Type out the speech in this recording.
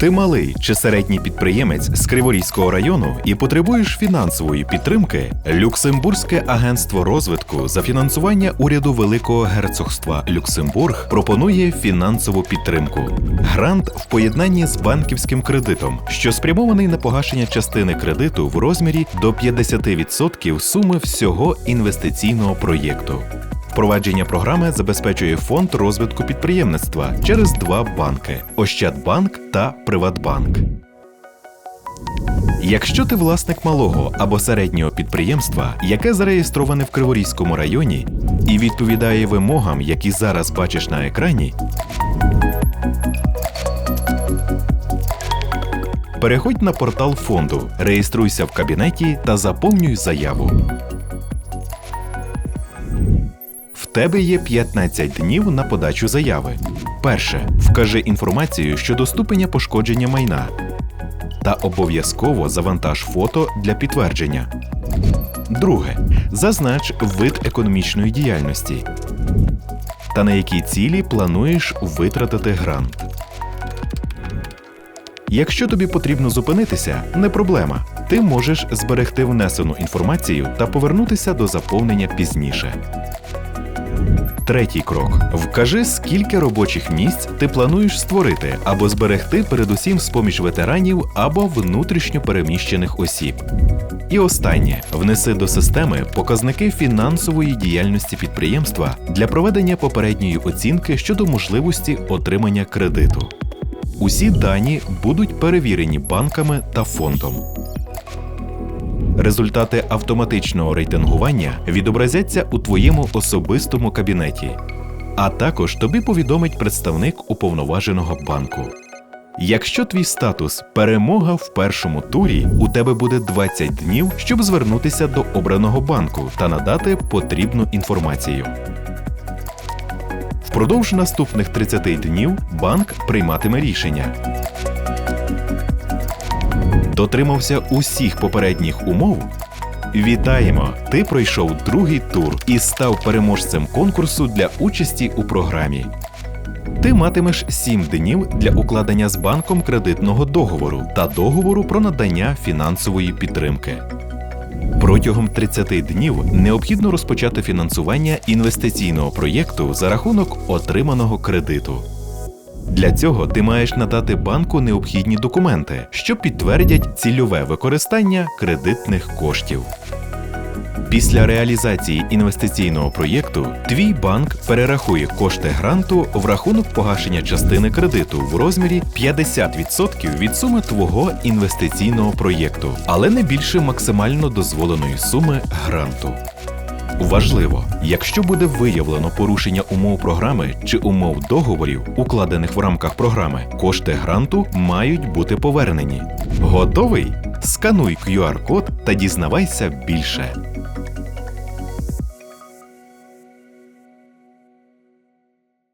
Ти малий чи середній підприємець з Криворізького району і потребуєш фінансової підтримки. Люксембурзьке агентство розвитку за фінансування уряду Великого герцогства Люксембург пропонує фінансову підтримку. Грант в поєднанні з банківським кредитом, що спрямований на погашення частини кредиту в розмірі до 50% суми всього інвестиційного проєкту. Впровадження програми забезпечує фонд розвитку підприємництва через два банки Ощадбанк та Приватбанк. Якщо ти власник малого або середнього підприємства, яке зареєстроване в Криворізькому районі і відповідає вимогам, які зараз бачиш на екрані, переходь на портал фонду, реєструйся в кабінеті та заповнюй заяву. Тебе є 15 днів на подачу заяви. Перше. Вкажи інформацію щодо ступеня пошкодження майна. Та обов'язково завантаж фото для підтвердження. Друге. Зазнач вид економічної діяльності. Та на які цілі плануєш витратити грант. Якщо тобі потрібно зупинитися, не проблема. Ти можеш зберегти внесену інформацію та повернутися до заповнення пізніше. Третій крок: вкажи, скільки робочих місць ти плануєш створити або зберегти передусім з поміж ветеранів або внутрішньо переміщених осіб. І останнє внеси до системи показники фінансової діяльності підприємства для проведення попередньої оцінки щодо можливості отримання кредиту. Усі дані будуть перевірені банками та фондом. Результати автоматичного рейтингування відобразяться у твоєму особистому кабінеті, а також тобі повідомить представник уповноваженого банку. Якщо твій статус перемога в першому турі, у тебе буде 20 днів, щоб звернутися до обраного банку та надати потрібну інформацію. Впродовж наступних 30 днів банк прийматиме рішення. Дотримався усіх попередніх умов. Вітаємо! Ти пройшов другий тур і став переможцем конкурсу для участі у програмі. Ти матимеш 7 днів для укладення з банком кредитного договору та договору про надання фінансової підтримки. Протягом 30 днів необхідно розпочати фінансування інвестиційного проєкту за рахунок отриманого кредиту. Для цього ти маєш надати банку необхідні документи, що підтвердять цільове використання кредитних коштів. Після реалізації інвестиційного проєкту твій банк перерахує кошти гранту в рахунок погашення частини кредиту в розмірі 50% від суми твого інвестиційного проєкту, але не більше максимально дозволеної суми гранту. Важливо, якщо буде виявлено порушення умов програми чи умов договорів, укладених в рамках програми, кошти гранту мають бути повернені. Готовий? Скануй QR-код та дізнавайся більше.